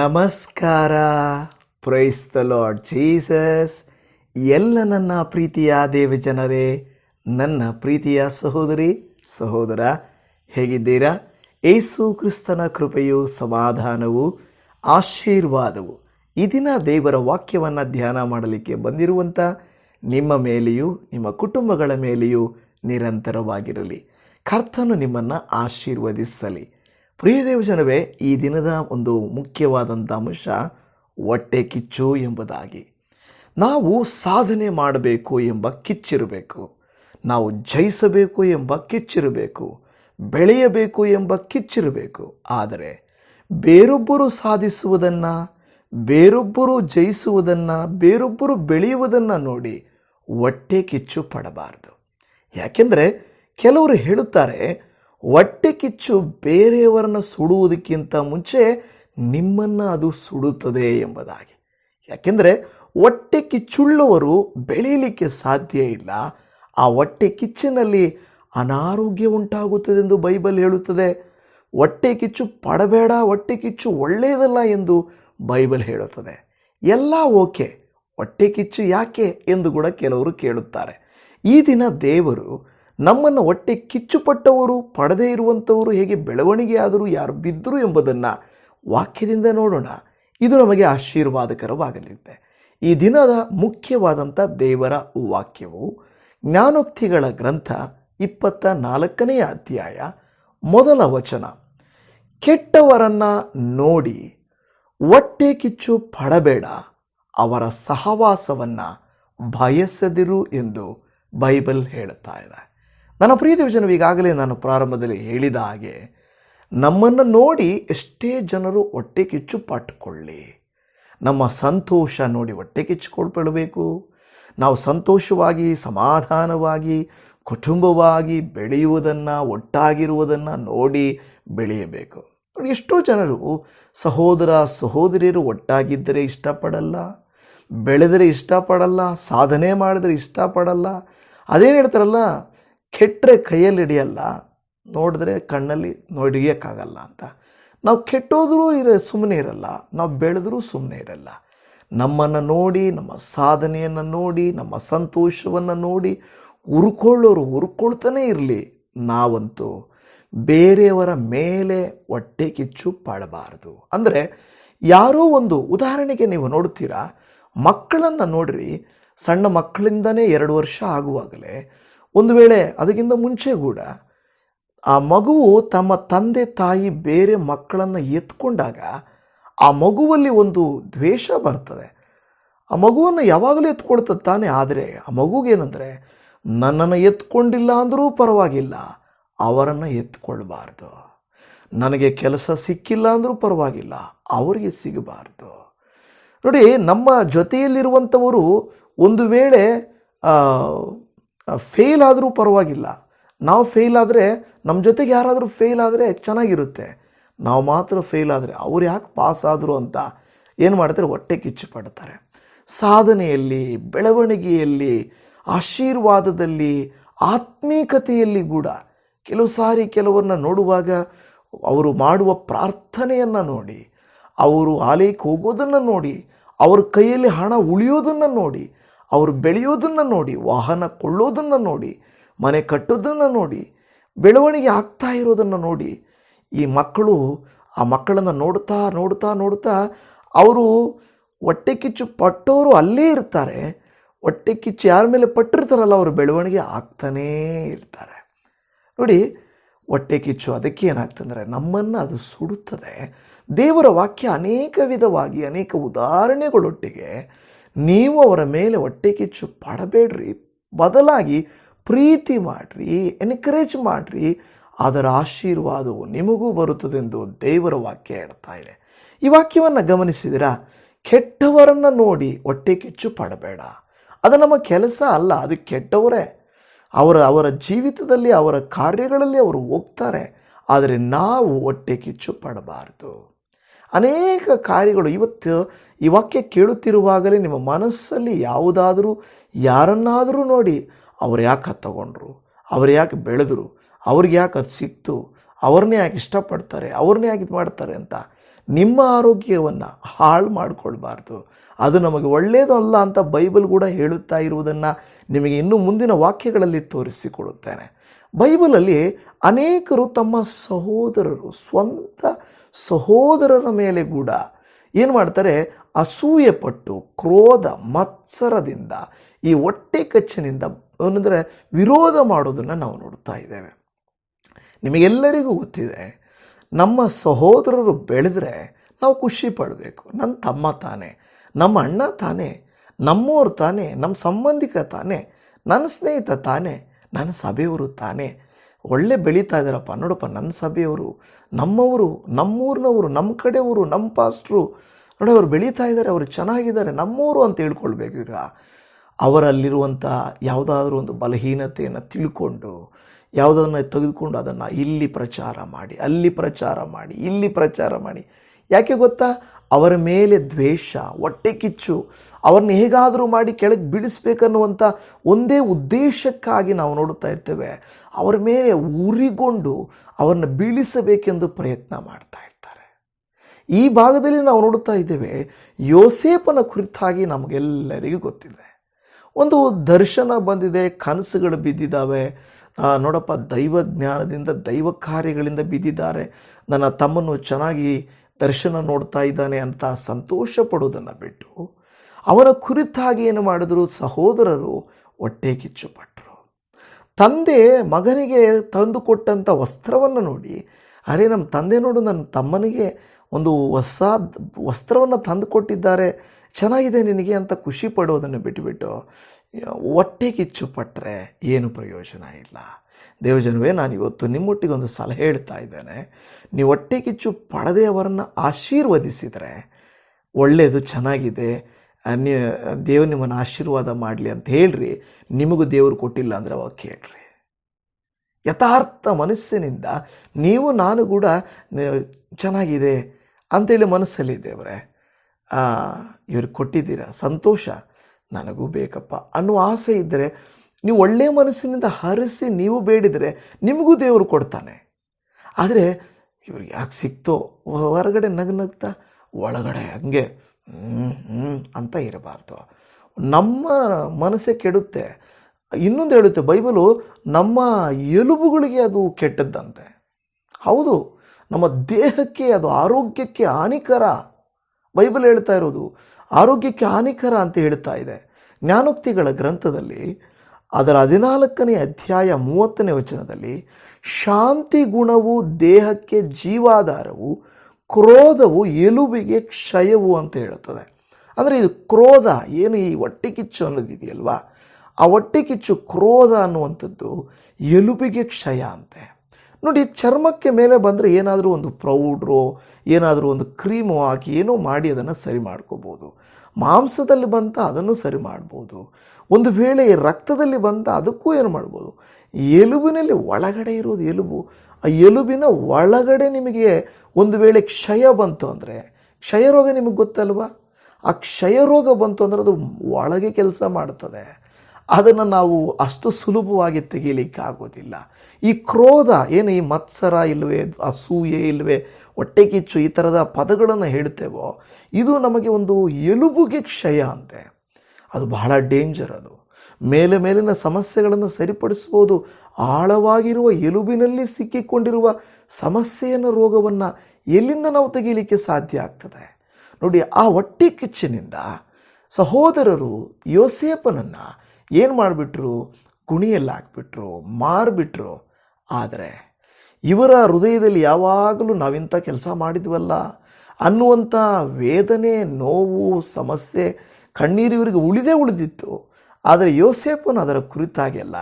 ನಮಸ್ಕಾರ. Price the Lord Jesus ಎಲ್ಲ ನನ್ನ ಪ್ರೀತಿಯ ದೇವಜನರೇ ನನ್ನ ಪ್ರೀತಿಯ ಸಹೋದರಿ, ಸಹೋದರ, ಹೇಗಿದ್ದೀರಾ? ಏಸು ಕ್ರಿಸ್ತನ ಕೃಪೆಯು, ಸಮಾಧಾನವು, ಆಶೀರ್ವಾದವು. ಈ ದಿನ ದೇವರ ವಾಕ್ಯವನ್ನು ಧ್ಯಾನ ಮಾಡಲಿಕ್ಕೆ ಬಂದಿರುವಂಥ ನಿಮ್ಮ ಮೇಲೆಯೂ, ನಿಮ್ಮ ಕುಟುಂಬಗಳ ಮೇಲೆಯೂ ನಿರಂತರವಾಗಿರಲಿ. ಕರ್ತನು ನಿಮ್ಮನ್ನು ಆಶೀರ್ವದಿಸಲಿ. ಪ್ರಿಯ ದೇವಜನವೇ ಈ ದಿನದ ಒಂದು ಮುಖ್ಯವಾದಂಥ ಅಂಶ ಹೊಟ್ಟೆ ಕಿಚ್ಚು ಎಂಬುದಾಗಿ. ನಾವು ಸಾಧನೆ ಮಾಡಬೇಕು ಎಂಬ ಕಿಚ್ಚಿರಬೇಕು. ನಾವು ಜಯಿಸಬೇಕು ಎಂಬ ಕಿಚ್ಚಿರಬೇಕು. ಬೆಳೆಯಬೇಕು ಎಂಬ ಕಿಚ್ಚಿರಬೇಕು. ಆದರೆ ಬೇರೊಬ್ಬರು ಸಾಧಿಸುವುದನ್ನು, ಬೇರೊಬ್ಬರು ಜಯಿಸುವುದನ್ನು, ಬೇರೊಬ್ಬರು ಬೆಳೆಯುವುದನ್ನು ನೋಡಿ ಹೊಟ್ಟೆ ಕಿಚ್ಚು ಪಡಬಾರದು. ಯಾಕೆಂದರೆ ಕೆಲವರು ಹೇಳುತ್ತಾರೆ ಹೊಟ್ಟೆ ಕಿಚ್ಚು ಬೇರೆಯವರನ್ನು ಸುಡುವುದಕ್ಕಿಂತ ಮುಂಚೆ ನಿಮ್ಮನ್ನು ಅದು ಸುಡುತ್ತದೆ ಎಂಬುದಾಗಿ. ಯಾಕೆಂದರೆ ಹೊಟ್ಟೆ ಕಿಚ್ಚುಳ್ಳವರು ಬೆಳೀಲಿಕ್ಕೆ ಸಾಧ್ಯ ಇಲ್ಲ. ಆ ಹೊಟ್ಟೆ ಕಿಚ್ಚಿನಲ್ಲಿ ಅನಾರೋಗ್ಯ ಉಂಟಾಗುತ್ತದೆ ಎಂದು ಬೈಬಲ್ ಹೇಳುತ್ತದೆ. ಹೊಟ್ಟೆ ಕಿಚ್ಚು ಪಡಬೇಡ, ಹೊಟ್ಟೆ ಕಿಚ್ಚು ಒಳ್ಳೆಯದಲ್ಲ ಎಂದು ಬೈಬಲ್ ಹೇಳುತ್ತದೆ. ಎಲ್ಲ ಓಕೆ, ಹೊಟ್ಟೆ ಕಿಚ್ಚು ಯಾಕೆ ಎಂದು ಕೂಡ ಕೆಲವರು ಕೇಳುತ್ತಾರೆ. ಈ ದಿನ ದೇವರು ನಮ್ಮನ್ನು ಹೊಟ್ಟೆ ಕಿಚ್ಚುಪಟ್ಟವರು, ಪಡದೇ ಇರುವಂಥವರು ಹೇಗೆ ಬೆಳವಣಿಗೆ ಆದರೂ ಯಾರು ಬಿದ್ದರು ಎಂಬುದನ್ನು ವಾಕ್ಯದಿಂದ ನೋಡೋಣ. ಇದು ನಮಗೆ ಆಶೀರ್ವಾದಕರವಾಗಲಿದೆ. ಈ ದಿನದ ಮುಖ್ಯವಾದಂಥ ದೇವರ ವಾಕ್ಯವು ಜ್ಞಾನೋಕ್ತಿಗಳ ಗ್ರಂಥ ಇಪ್ಪತ್ತ ನಾಲ್ಕನೆಯ ಅಧ್ಯಾಯ ಮೊದಲ ವಚನ. ಕೆಟ್ಟವರನ್ನು ನೋಡಿ ಹೊಟ್ಟೆ ಕಿಚ್ಚು ಪಡಬೇಡ, ಅವರ ಸಹವಾಸವನ್ನು ಬಯಸದಿರು ಎಂದು ಬೈಬಲ್ ಹೇಳ್ತಾ ಇದೆ. ನನ್ನ ಪ್ರಿಯ ವಿಜನವು ಈಗಾಗಲೇ ನಾನು ಪ್ರಾರಂಭದಲ್ಲಿ ಹೇಳಿದ ಹಾಗೆ, ನಮ್ಮನ್ನು ನೋಡಿ ಎಷ್ಟೇ ಜನರು ಹೊಟ್ಟೆ ಕಿಚ್ಚು ಪಟ್ಟುಕೊಳ್ಳಿ ನಮ್ಮ ಸಂತೋಷ ನೋಡಿ ಹೊಟ್ಟೆ ಕಿಚ್ಚುಕೊಳ್ಬಿಡಬೇಕು ನಾವು ಸಂತೋಷವಾಗಿ, ಸಮಾಧಾನವಾಗಿ, ಕುಟುಂಬವಾಗಿ ಬೆಳೆಯುವುದನ್ನು, ಒಟ್ಟಾಗಿರುವುದನ್ನು ನೋಡಿ ಬೆಳೆಯಬೇಕು. ಎಷ್ಟೋ ಜನರು ಸಹೋದರ, ಸಹೋದರಿಯರು ಒಟ್ಟಾಗಿದ್ದರೆ ಇಷ್ಟಪಡಲ್ಲ, ಬೆಳೆದರೆ ಇಷ್ಟಪಡಲ್ಲ, ಸಾಧನೆ ಮಾಡಿದರೆ ಇಷ್ಟಪಡಲ್ಲ. ಅದೇನು ಹೇಳ್ತಾರಲ್ಲ ಕೆಟ್ಟರೆ ಕೈಯಲ್ಲಿ ಹಿಡಿಯಲ್ಲ ನೋಡಿದ್ರೆ ಕಣ್ಣಲ್ಲಿ ನೋಡಿಯೋಕ್ಕಾಗಲ್ಲ ಅಂತ. ನಾವು ಕೆಟ್ಟೋದ್ರೂ ಇರ ಸುಮ್ಮನೆ ಇರಲ್ಲ, ನಾವು ಬೆಳೆದ್ರೂ ಸುಮ್ಮನೆ ಇರಲ್ಲ. ನಮ್ಮನ್ನು ನೋಡಿ, ನಮ್ಮ ಸಾಧನೆಯನ್ನು ನೋಡಿ, ನಮ್ಮ ಸಂತೋಷವನ್ನು ನೋಡಿ ಉರ್ಕೊಳ್ಳೋರು ಉರ್ಕೊಳ್ತಾನೆ ಇರಲಿ. ನಾವಂತೂ ಬೇರೆಯವರ ಮೇಲೆ ಹೊಟ್ಟೆ ಕಿಚ್ಚು ಪಾಡಬಾರದು. ಅಂದರೆ ಯಾರೋ ಒಂದು ಉದಾಹರಣೆಗೆ ನೀವು ನೋಡ್ತೀರಾ, ಮಕ್ಕಳನ್ನು ನೋಡ್ರಿ, ಸಣ್ಣ ಮಕ್ಕಳಿಂದನೇ ಎರಡು ವರ್ಷ ಆಗುವಾಗಲೇ ಒಂದು ವೇಳೆ ಅದಕ್ಕಿಂತ ಮುಂಚೆ ಕೂಡ ಆ ಮಗುವು ತಮ್ಮ ತಂದೆ ತಾಯಿ ಬೇರೆ ಮಕ್ಕಳನ್ನು ಎತ್ಕೊಂಡಾಗ ಆ ಮಗುವಲ್ಲಿ ಒಂದು ದ್ವೇಷ ಬರ್ತದೆ. ಆ ಮಗುವನ್ನು ಯಾವಾಗಲೂ ಎತ್ಕೊಳ್ತದೆ ತಾನೇ, ಆದರೆ ಆ ಮಗುಗೇನೆಂದರೆ, ನನ್ನನ್ನು ಎತ್ಕೊಂಡಿಲ್ಲ ಅಂದರೂ ಪರವಾಗಿಲ್ಲ, ಅವರನ್ನು ಎತ್ಕೊಳ್ಬಾರ್ದು. ನನಗೆ ಕೆಲಸ ಸಿಕ್ಕಿಲ್ಲ ಅಂದರೂ ಪರವಾಗಿಲ್ಲ, ಅವರಿಗೆ ಸಿಗಬಾರ್ದು. ನೋಡಿ, ನಮ್ಮ ಜೊತೆಯಲ್ಲಿರುವಂಥವರು ಒಂದು ವೇಳೆ ಫೇಲ್ ಆದರೂ ಪರವಾಗಿಲ್ಲ. ನಾವು ಫೇಲ್ ಆದರೆ ನಮ್ಮ ಜೊತೆಗೆ ಯಾರಾದರೂ ಫೇಲ್ ಆದರೆ ಚೆನ್ನಾಗಿರುತ್ತೆ. ನಾವು ಮಾತ್ರ ಫೇಲ್ ಆದರೆ ಅವ್ರು ಯಾಕೆ ಪಾಸ್ ಆದರು ಅಂತ ಏನು ಮಾಡ್ತಾರೆ? ಹೊಟ್ಟೆ ಕಿಚ್ಚು ಪಡ್ತಾರೆ. ಸಾಧನೆಯಲ್ಲಿ, ಬೆಳವಣಿಗೆಯಲ್ಲಿ, ಆಶೀರ್ವಾದದಲ್ಲಿ, ಆತ್ಮೀಕತೆಯಲ್ಲಿ ಕೂಡ ಕೆಲವು ಸಾರಿ ಕೆಲವನ್ನು ನೋಡುವಾಗ ಅವರು ಮಾಡುವ ಪ್ರಾರ್ಥನೆಯನ್ನು ನೋಡಿ, ಅವರು ಆಲಯಕ್ಕೆ ಹೋಗೋದನ್ನು ನೋಡಿ, ಅವ್ರ ಕೈಯಲ್ಲಿ ಹಣ ಉಳಿಯೋದನ್ನು ನೋಡಿ ಅವರು ಬೆಳೆಯೋದನ್ನು ನೋಡಿ, ವಾಹನ ಕೊಳ್ಳೋದನ್ನು ನೋಡಿ, ಮನೆ ಕಟ್ಟೋದನ್ನು ನೋಡಿ, ಬೆಳವಣಿಗೆ ಆಗ್ತಾ ಇರೋದನ್ನು ನೋಡಿ, ಈ ಮಕ್ಕಳು ಆ ಮಕ್ಕಳನ್ನು ನೋಡ್ತಾ ನೋಡ್ತಾ ನೋಡ್ತಾ ಅವರು ಹೊಟ್ಟೆ ಕಿಚ್ಚು ಪಟ್ಟವರು ಅಲ್ಲೇ ಇರ್ತಾರೆ. ಹೊಟ್ಟೆ ಕಿಚ್ಚು ಯಾರ ಮೇಲೆ ಪಟ್ಟಿರ್ತಾರಲ್ಲ, ಅವರು ಬೆಳವಣಿಗೆ ಆಗ್ತಾನೇ ಇರ್ತಾರೆ. ನೋಡಿ, ಹೊಟ್ಟೆ ಕಿಚ್ಚು ಅದಕ್ಕೆ ಏನಾಗ್ತಂದರೆ ನಮ್ಮನ್ನು ಅದು ಸುಡುತ್ತದೆ. ದೇವರ ವಾಕ್ಯ ಅನೇಕ ವಿಧವಾಗಿ, ಅನೇಕ ಉದಾಹರಣೆಗಳೊಟ್ಟಿಗೆ ನೀವು ಅವರ ಮೇಲೆ ಹೊಟ್ಟೆ ಕಿಚ್ಚು ಪಡಬೇಡ್ರಿ. ಬದಲಾಗಿ ಪ್ರೀತಿ ಮಾಡಿರಿ ಎನ್ಕರೇಜ್ ಮಾಡಿರಿ. ಅದರ ಆಶೀರ್ವಾದವು ನಿಮಗೂ ಬರುತ್ತದೆಂದು ದೇವರ ವಾಕ್ಯ ಹೇಳ್ತಾ ಇದೆ. ಈ ವಾಕ್ಯವನ್ನು ಗಮನಿಸಿದಿರಾ? ಕೆಟ್ಟವರನ್ನು ನೋಡಿ ಹೊಟ್ಟೆ ಕಿಚ್ಚು ಪಡಬೇಡ. ಅದು ನಮ್ಮ ಕೆಲಸ ಅಲ್ಲ, ಅದು ಕೆಟ್ಟವರೇ. ಅವರ ಅವರ ಜೀವಿತದಲ್ಲಿ, ಅವರ ಕಾರ್ಯಗಳಲ್ಲಿ ಅವರು ಹೋಗ್ತಾರೆ. ಆದರೆ ನಾವು ಹೊಟ್ಟೆ ಕಿಚ್ಚು ಪಡಬಾರ್ದು. ಅನೇಕ ಕಾರ್ಯಗಳು ಇವತ್ತು ಈ ವಾಕ್ಯ ಕೇಳುತ್ತಿರುವಾಗಲೇ ನಿಮ್ಮ ಮನಸ್ಸಲ್ಲಿ ಯಾವುದಾದರೂ ಯಾರನ್ನಾದರೂ ನೋಡಿ ಅವ್ರು ಯಾಕೆ ಅದು ತಗೊಂಡ್ರು? ಅವ್ರು ಯಾಕೆ ಬೆಳೆದ್ರು? ಅವ್ರಿಗೆ ಯಾಕೆ ಅದು ಸಿಕ್ತು? ಅವ್ರನ್ನೇ ಯಾಕೆ ಇಷ್ಟಪಡ್ತಾರೆ? ಅವ್ರನ್ನೇ ಯಾಕೆ ಇದು ಮಾಡ್ತಾರೆ ಅಂತ ನಿಮ್ಮ ಆರೋಗ್ಯವನ್ನು ಹಾಳು ಮಾಡಿಕೊಳ್ಬಾರ್ದು. ಅದು ನಮಗೆ ಒಳ್ಳೆಯದು ಅಲ್ಲ ಅಂತ ಬೈಬಲ್ ಕೂಡ ಹೇಳುತ್ತಾ ಇರುವುದನ್ನು ನಿಮಗೆ ಇನ್ನು ಮುಂದಿನ ವಾಕ್ಯಗಳಲ್ಲಿ ತೋರಿಸಿಕೊಡುತ್ತೇನೆ. ಬೈಬಲಲ್ಲಿ ಅನೇಕರು ತಮ್ಮ ಸಹೋದರರು ಸ್ವಂತ ಸಹೋದರರ ಮೇಲೆ ಕೂಡ ಏನು ಮಾಡ್ತಾರೆ? ಅಸೂಯೆ ಪಟ್ಟು, ಕ್ರೋಧ, ಮತ್ಸರದಿಂದ, ಈ ಹೊಟ್ಟೆ ಕಚ್ಚಿನಿಂದ ಏನಂದರೆ ವಿರೋಧ ಮಾಡೋದನ್ನು ನಾವು ನೋಡ್ತಾ ಇದ್ದೇವೆ. ನಿಮಗೆಲ್ಲರಿಗೂ ಗೊತ್ತಿದೆ, ನಮ್ಮ ಸಹೋದರರು ಬೆಳೆದ್ರೆ ನಾವು ಖುಷಿ ಪಡಬೇಕು. ನನ್ನ ತಮ್ಮ ತಾನೇ, ನಮ್ಮ ಅಣ್ಣ ತಾನೇ ನಮ್ಮವ್ರು ತಾನೇ ನಮ್ಮ ಸಂಬಂಧಿಕ ತಾನೇ ನನ್ನ ಸ್ನೇಹಿತ ತಾನೇ ನನ್ನ ಸಭೆಯವರು ತಾನೇ ಒಳ್ಳೆ ಬೆಳೀತಾ ಇದ್ದಾರಪ್ಪ. ನೋಡಪ್ಪ ನನ್ನ ಸಭೆಯವರು, ನಮ್ಮವರು, ನಮ್ಮೂರಿನವರು ನಮ್ಮ ಕಡೆಯವರು ನಮ್ಮ ಪಾಸ್ಟ್ರು. ನೋಡಿ, ಅವ್ರು ಬೆಳೀತಾ ಇದ್ದಾರೆ, ಅವರು ಚೆನ್ನಾಗಿದ್ದಾರೆ, ನಮ್ಮೂರು ಅಂತ ಹೇಳ್ಕೊಳ್ಬೇಕು ಈಗ. ಅವರಲ್ಲಿರುವಂಥ ಯಾವುದಾದ್ರೂ ಒಂದು ಬಲಹೀನತೆಯನ್ನು ತಿಳ್ಕೊಂಡು, ಯಾವುದನ್ನು ತೆಗೆದುಕೊಂಡು ಅದನ್ನು ಇಲ್ಲಿ ಪ್ರಚಾರ ಮಾಡಿ, ಅಲ್ಲಿ ಪ್ರಚಾರ ಮಾಡಿ, ಇಲ್ಲಿ ಪ್ರಚಾರ ಮಾಡಿ. ಯಾಕೆ ಗೊತ್ತಾ? ಅವರ ಮೇಲೆ ದ್ವೇಷ, ಹೊಟ್ಟೆ ಕಿಚ್ಚು, ಅವ್ರನ್ನ ಹೇಗಾದರೂ ಮಾಡಿ ಕೆಳಗೆ ಬೀಳಿಸ್ಬೇಕನ್ನುವಂಥ ಒಂದೇ ಉದ್ದೇಶಕ್ಕಾಗಿ ನಾವು ನೋಡುತ್ತಾ ಇರ್ತೇವೆ. ಅವರ ಮೇಲೆ ಉರಿಗೊಂಡು ಅವರನ್ನು ಬೀಳಿಸಬೇಕೆಂದು ಪ್ರಯತ್ನ ಮಾಡ್ತಾ ಇರ್ತಾರೆ. ಈ ಭಾಗದಲ್ಲಿ ನಾವು ನೋಡುತ್ತಾ ಇದ್ದೇವೆ ಯೋಸೇಪನ ಕುರಿತಾಗಿ ನಮಗೆಲ್ಲರಿಗೂ ಗೊತ್ತಿದೆ. ಒಂದು ದರ್ಶನ ಬಂದಿದೆ, ಕನಸುಗಳು ಬಿದ್ದಿದ್ದಾವೆ. ನೋಡಪ್ಪ ದೈವ ಜ್ಞಾನದಿಂದ ದೈವ ಕಾರ್ಯಗಳಿಂದ ಬಿದ್ದಿದ್ದಾರೆ. ನನ್ನ ತಮ್ಮನ್ನು ಚೆನ್ನಾಗಿ ದರ್ಶನ ನೋಡ್ತಾ ಇದ್ದಾನೆ ಅಂತ ಸಂತೋಷ ಪಡೋದನ್ನು ಬಿಟ್ಟು ಅವನ ಕುರಿತಾಗಿ ಏನು ಮಾಡಿದ್ರು ಸಹೋದರರು ಹೊಟ್ಟೆ ಕಿಚ್ಚುಪಟ್ಟರು ತಂದೆ ಮಗನಿಗೆ ತಂದು ಕೊಟ್ಟಂಥ ವಸ್ತ್ರವನ್ನು ನೋಡಿ, ಅರೆ ನಮ್ಮ ತಂದೆ ನೋಡು ನನ್ನ ತಮ್ಮನಿಗೆ ಒಂದು ಹೊಸ ವಸ್ತ್ರವನ್ನು ತಂದು ಕೊಟ್ಟಿದ್ದಾರೆ ಚೆನ್ನಾಗಿದೆ ನಿನಗೆ ಅಂತ ಖುಷಿ ಪಡೋದನ್ನು ಬಿಟ್ಟುಬಿಟ್ಟು ಹೊಟ್ಟೆ ಕಿಚ್ಚು ಪಟ್ಟರೆ ಏನು ಪ್ರಯೋಜನ ಇಲ್ಲ. ದೇವಜನವೇ, ನಾನು ಇವತ್ತು ನಿಮ್ಮೊಟ್ಟಿಗೆ ಒಂದು ಸಲಹೆ ಹೇಳ್ತಾ ಇದ್ದೇನೆ. ನೀವು ಹೊಟ್ಟೆ ಕಿಚ್ಚು ಪಡದೆ ಅವರನ್ನು ಆಶೀರ್ವದಿಸಿದರೆ ಒಳ್ಳೆಯದು ಚೆನ್ನಾಗಿದೆ. ನೀ, ದೇವರು ನಿಮ್ಮನ್ನು ಆಶೀರ್ವಾದ ಮಾಡಲಿ ಅಂತ ಹೇಳ್ರಿ. ನಿಮಗೂ ದೇವರು ಕೊಟ್ಟಿಲ್ಲ ಅಂದರೆ ಅವಾಗ ಕೇಳ್ರಿ. ಯಥಾರ್ಥ ಮನಸ್ಸಿನಿಂದ ನೀವು, ನಾನು ಕೂಡ ಚೆನ್ನಾಗಿದೆ ಅಂತೇಳಿ ಮನಸ್ಸಲ್ಲಿ ದೇವರೇ ಇವ್ರಿಗೆ ಕೊಟ್ಟಿದ್ದೀರಾ. ಸಂತೋಷ ನನಗೂ ಬೇಕಪ್ಪ ಅನ್ನೋ ಆಸೆ ಇದ್ದರೆ ನೀವು ಒಳ್ಳೆಯ ಮನಸ್ಸಿನಿಂದ ಹರಿಸಿ ನೀವು ಬೇಡಿದರೆ ನಿಮಗೂ ದೇವರು ಕೊಡ್ತಾನೆ. ಆದರೆ ಇವ್ರಿಗೆ ಯಾಕೆ ಸಿಕ್ತೋ, ಹೊರಗಡೆ ನಗು ನಗ್ತಾ, ಒಳಗಡೆ ಹಂಗೆ ಅಂತ ಇರಬಾರ್ದು. ನಮ್ಮ ಮನಸ್ಸೇ ಕೆಡುತ್ತೆ. ಇನ್ನೊಂದು ಹೇಳುತ್ತೆ, ಬೈಬಲು ನಮ್ಮ ಎಲುಬುಗಳಿಗೆ ಅದು ಕೆಟ್ಟದ್ದಂತೆ. ಹೌದು, ನಮ್ಮ ದೇಹಕ್ಕೆ ಅದು ಆರೋಗ್ಯಕ್ಕೆ ಹಾನಿಕರ. ಬೈಬಲ್ ಹೇಳ್ತಾ ಇರೋದು, ಆರೋಗ್ಯಕ್ಕೆ ಹಾನಿಕರ ಅಂತ ಹೇಳ್ತಾ ಇದೆ. ಜ್ಞಾನೋಕ್ತಿಗಳ ಗ್ರಂಥದಲ್ಲಿ ಅದರ ಹದಿನಾಲ್ಕನೇ ಅಧ್ಯಾಯ ಮೂವತ್ತನೇ ವಚನದಲ್ಲಿ ಶಾಂತಿ ಗುಣವು ದೇಹಕ್ಕೆ ಜೀವಾಧಾರವು, ಕ್ರೋಧವು ಎಲುಬಿಗೆ ಕ್ಷಯವು ಅಂತ ಹೇಳುತ್ತದೆ. ಅಂದರೆ ಇದು ಕ್ರೋಧ, ಏನು ಈ ಹೊಟ್ಟೆ ಕಿಚ್ಚು ಅನ್ನೋದಿದೆಯಲ್ವಾ? ಆ ಹೊಟ್ಟೆ ಕಿಚ್ಚು ಕ್ರೋಧ ಅನ್ನುವಂಥದ್ದು ಎಲುಬಿಗೆ ಕ್ಷಯ ಅಂತೆ. ನೋಡಿ, ಚರ್ಮಕ್ಕೆ ಮೇಲೆ ಬಂದರೆ ಏನಾದರೂ ಒಂದು ಪ್ರೌಡ್ರೋ ಏನಾದರೂ ಒಂದು ಕ್ರೀಮು ಹಾಕಿ ಏನೋ ಮಾಡಿ ಅದನ್ನು ಸರಿ ಮಾಡ್ಕೋಬೋದು. ಮಾಂಸದಲ್ಲಿ ಬಂತ ಅದನ್ನು ಸರಿ ಮಾಡ್ಬೋದು. ಒಂದು ವೇಳೆ ರಕ್ತದಲ್ಲಿ ಬಂತ ಅದಕ್ಕೂ ಏನು ಮಾಡ್ಬೋದು? ಎಲುಬಿನಲ್ಲಿ ಒಳಗಡೆ ಇರೋದು ಎಲುಬು. ಆ ಎಲುಬಿನ ಒಳಗಡೆ ನಿಮಗೆ ಒಂದು ವೇಳೆ ಕ್ಷಯ ಬಂತು ಅಂದರೆ, ಕ್ಷಯರೋಗ ನಿಮಗೆ ಗೊತ್ತಲ್ವಾ? ಆ ಕ್ಷಯ ರೋಗ ಬಂತು ಅಂದರೆ ಅದು ಒಳಗೆ ಕೆಲಸ ಮಾಡ್ತದೆ. ಅದನ್ನು ನಾವು ಅಷ್ಟು ಸುಲಭವಾಗಿ ತೆಗೆಯಲಿಕ್ಕೆ ಆಗೋದಿಲ್ಲ ಈ ಕ್ರೋಧ, ಏನು ಈ ಮತ್ಸರ ಇಲ್ಲವೇ ಅಸೂಯೆ ಇಲ್ಲವೇ ಹೊಟ್ಟೆ ಕಿಚ್ಚು ಈ ಥರದ ಪದಗಳನ್ನು ಹೇಳ್ತೇವೋ, ಇದು ನಮಗೆ ಒಂದು ಎಲುಬುಗೆ ಕ್ಷಯ ಅಂತೆ. ಅದು ಬಹಳ ಡೇಂಜರ್ ಅದು. ಮೇಲೆ ಮೇಲಿನ ಸಮಸ್ಯೆಗಳನ್ನು ಸರಿಪಡಿಸ್ಬೋದು ಆಳವಾಗಿರುವ ಎಲುಬಿನಲ್ಲಿ ಸಿಕ್ಕಿಕೊಂಡಿರುವ ಸಮಸ್ಯೆಯನ್ನು, ರೋಗವನ್ನು ಎಲ್ಲಿಂದ ನಾವು ತೆಗೀಲಿಕ್ಕೆ ಸಾಧ್ಯ ಆಗ್ತದೆ? ನೋಡಿ, ಆ ಹೊಟ್ಟೆ ಕಿಚ್ಚಿನಿಂದ ಸಹೋದರರು ಯೋಸೇಪನನ್ನು ಏನು ಮಾಡಿಬಿಟ್ರು? ಕುಣಿಯಲ್ಲಿ ಹಾಕ್ಬಿಟ್ರು, ಮಾರಿಬಿಟ್ರು. ಆದರೆ ಇವರ ಹೃದಯದಲ್ಲಿ ಯಾವಾಗಲೂ ನಾವಿಂಥ ಕೆಲಸ ಮಾಡಿದ್ವಲ್ಲ? ಅನ್ನುವಂಥ ವೇದನೆ, ನೋವು, ಸಮಸ್ಯೆ ಕಣ್ಣೀರು ಇವರಿಗೆ ಉಳಿದೇ ಉಳಿದಿತ್ತು. ಆದರೆ ಯೋಸೇಪನು ಅದರ ಕುರಿತಾಗೆಲ್ಲ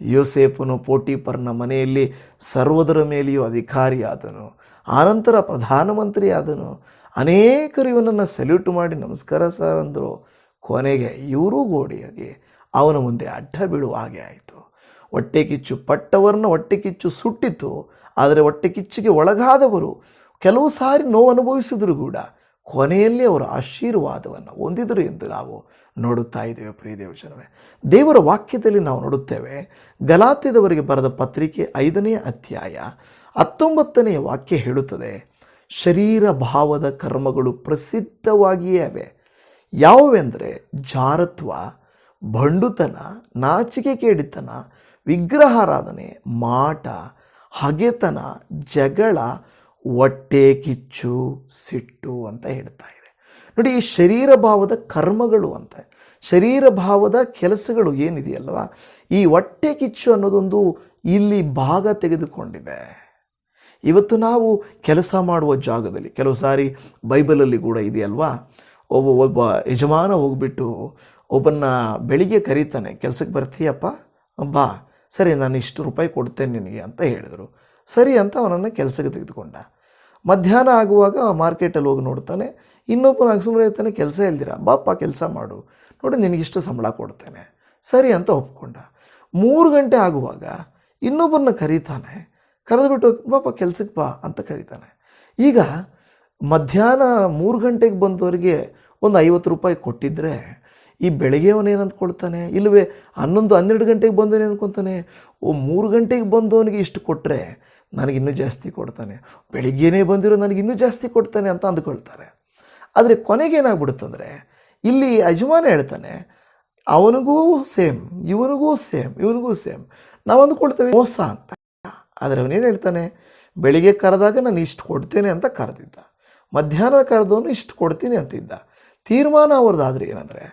ಯೋಸೇಪನು ಪೋಟಿಪರ್ನ ಮನೆಯಲ್ಲಿ ಸರ್ವದರ ಮೇಲೆಯೂ ಅಧಿಕಾರಿಯಾದನು, ಆನಂತರ ಪ್ರಧಾನಮಂತ್ರಿ ಆದನು ಅನೇಕರು ಇವನನ್ನು ಸಲ್ಯೂಟ್ ಮಾಡಿ ನಮಸ್ಕಾರ ಸರ್ ಅಂದರು. ಕೊನೆಗೆ ಇವರೂ ಗೋಡಿಯಾಗಿ ಅವನ ಮುಂದೆ ಅಡ್ಡ ಬೀಳುವ ಹಾಗೆ ಆಯಿತು. ಹೊಟ್ಟೆ ಕಿಚ್ಚು ಪಟ್ಟವರನ್ನ ಹೊಟ್ಟೆ ಕಿಚ್ಚು ಸುಟ್ಟಿತು. ಆದರೆ ಹೊಟ್ಟೆ ಕಿಚ್ಚಿಗೆ ಒಳಗಾದವರು ಕೆಲವು ಸಾರಿ ನೋವು ಅನುಭವಿಸಿದ್ರು ಕೂಡ ಕೊನೆಯಲ್ಲಿ ಅವರ ಆಶೀರ್ವಾದವನ್ನು ಹೊಂದಿದರು ಎಂದು ನಾವು ನೋಡುತ್ತಾ ಇದ್ದೇವೆ ಪ್ರಿಯ ದೇವಜನವೇ. ದೇವರ ವಾಕ್ಯದಲ್ಲಿ ನಾವು ನೋಡುತ್ತೇವೆ, ಗಲಾತ್ಯದವರಿಗೆ ಬರೆದ ಪತ್ರಿಕೆ ಐದನೇ ಅಧ್ಯಾಯ ಹತ್ತೊಂಬತ್ತನೆಯ ವಾಕ್ಯ ಹೇಳುತ್ತದೆ, ಶರೀರ ಭಾವದ ಕರ್ಮಗಳು ಪ್ರಸಿದ್ಧವಾಗಿಯೇ ಅವೆ ಯಾವುವೆಂದರೆ ಜಾರತ್ವ ಬಂಡುತನ, ನಾಚಿಕೆ ಕೇಡಿತನ, ವಿಗ್ರಹಾರಾಧನೆ, ಮಾಟ, ಹಗೆತನ, ಜಗಳ, ಹೊಟ್ಟೆ ಕಿಚ್ಚು, ಸಿಟ್ಟು ಅಂತ ಹೇಳ್ತಾ ಇದೆ. ನೋಡಿ, ಈ ಶರೀರ ಭಾವದ ಕರ್ಮಗಳು ಅಂತ, ಶರೀರ ಭಾವದ ಕೆಲಸಗಳು ಏನಿದೆಯಲ್ವ? ಈ ಹೊಟ್ಟೆ ಕಿಚ್ಚು ಅನ್ನೋದೊಂದು ಇಲ್ಲಿ ಭಾಗ ತೆಗೆದುಕೊಂಡಿದೆ. ಇವತ್ತು ನಾವು ಕೆಲಸ ಮಾಡುವ ಜಾಗದಲ್ಲಿ, ಕೆಲವು ಸಾರಿ ಬೈಬಲಲ್ಲಿ ಕೂಡ ಇದೆಯಲ್ವಾ? ಒಬ್ಬ ಒಬ್ಬ ಯಜಮಾನ ಹೋಗ್ಬಿಟ್ಟು ಒಬ್ಬನ್ನ ಬೆಳಿಗ್ಗೆ ಕರೀತಾನೆ ಕೆಲಸಕ್ಕೆ ಬರ್ತೀಯಪ್ಪ, ಬಾ, ಸರಿ, ನಾನು ಇಷ್ಟು ರೂಪಾಯಿ ಕೊಡ್ತೇನೆ ನಿನಗೆ ಅಂತ ಹೇಳಿದರು. ಸರಿ ಅಂತ ಅವನನ್ನು ಕೆಲಸಕ್ಕೆ ತೆಗೆದುಕೊಂಡ. ಮಧ್ಯಾಹ್ನ ಆಗುವಾಗ ಮಾರ್ಕೆಟಲ್ಲಿ ಹೋಗಿ ನೋಡ್ತಾನೆ, ಇನ್ನೊಬ್ಬನ ಸುಮ್ಮನೆ ಇರ್ತಾನೆ ಕೆಲಸ ಇಲ್ದಿರ? ಬಾಪ್ಪ ಕೆಲಸ ಮಾಡು. ನೋಡಿ ನಿನಗಿಷ್ಟು ಸಂಬಳ ಕೊಡ್ತೇನೆ. ಸರಿ ಅಂತ ಒಪ್ಕೊಂಡ. ಮೂರು ಗಂಟೆ ಆಗುವಾಗ ಇನ್ನೊಬ್ಬರನ್ನ ಕರೀತಾನೆ, ಕರೆದುಬಿಟ್ಟು ಬಾಪ ಕೆಲ್ಸಕ್ಕೆ ಬಾ ಅಂತ ಕರೀತಾನೆ. ಈಗ ಮಧ್ಯಾಹ್ನ ಮೂರು ಗಂಟೆಗೆ ಬಂದವರಿಗೆ ಒಂದು ಐವತ್ತು ರೂಪಾಯಿ ಕೊಟ್ಟಿದ್ದರೆ ಈ ಬೆಳಗ್ಗೆ ಅವನು ಏನು ಅಂದ್ಕೊಳ್ತಾನೆ ಇಲ್ಲವೇ, ಹನ್ನೊಂದು, ಹನ್ನೆರಡು ಗಂಟೆಗೆ ಬಂದವನು ಅನ್ಕೊತಾನೆ ಓ, ಮೂರು ಗಂಟೆಗೆ ಬಂದವನಿಗೆ ಇಷ್ಟು ಕೊಟ್ಟರೆ ನನಗೆ ಇನ್ನೂ ಜಾಸ್ತಿ ಕೊಡ್ತಾನೆ. ಬೆಳಿಗ್ಗೆನೇ ಬಂದಿರೋ ನನಗೆ ಇನ್ನೂ ಜಾಸ್ತಿ ಕೊಡ್ತಾನೆ ಅಂತ ಅಂದ್ಕೊಳ್ತಾನೆ. ಆದರೆ ಕೊನೆಗೇನಾಗ್ಬಿಡುತ್ತಂದರೆ ಇಲ್ಲಿ ಯಜಮಾನ ಹೇಳ್ತಾನೆ, ಅವನಿಗೂ ಸೇಮ್, ಇವನಿಗೂ ಸೇಮ್ ಇವನಿಗೂ ಸೇಮ್. ನಾವು ಅಂದ್ಕೊಳ್ತೇವೆ, ಮೋಸ ಅಂತ. ಆದರೆ ಅವನೇನು ಹೇಳ್ತಾನೆ, ಬೆಳಿಗ್ಗೆ ಕರೆದಾಗ ನಾನು ಇಷ್ಟು ಕೊಡ್ತೇನೆ ಅಂತ ಕರೆದಿದ್ದ. ಮಧ್ಯಾಹ್ನ ಕರೆದವನು ಇಷ್ಟು ಕೊಡ್ತೀನಿ ಅಂತಿದ್ದ. ತೀರ್ಮಾನ ಅವ್ರದ್ದಾದ್ರೆ ಏನಂದರೆ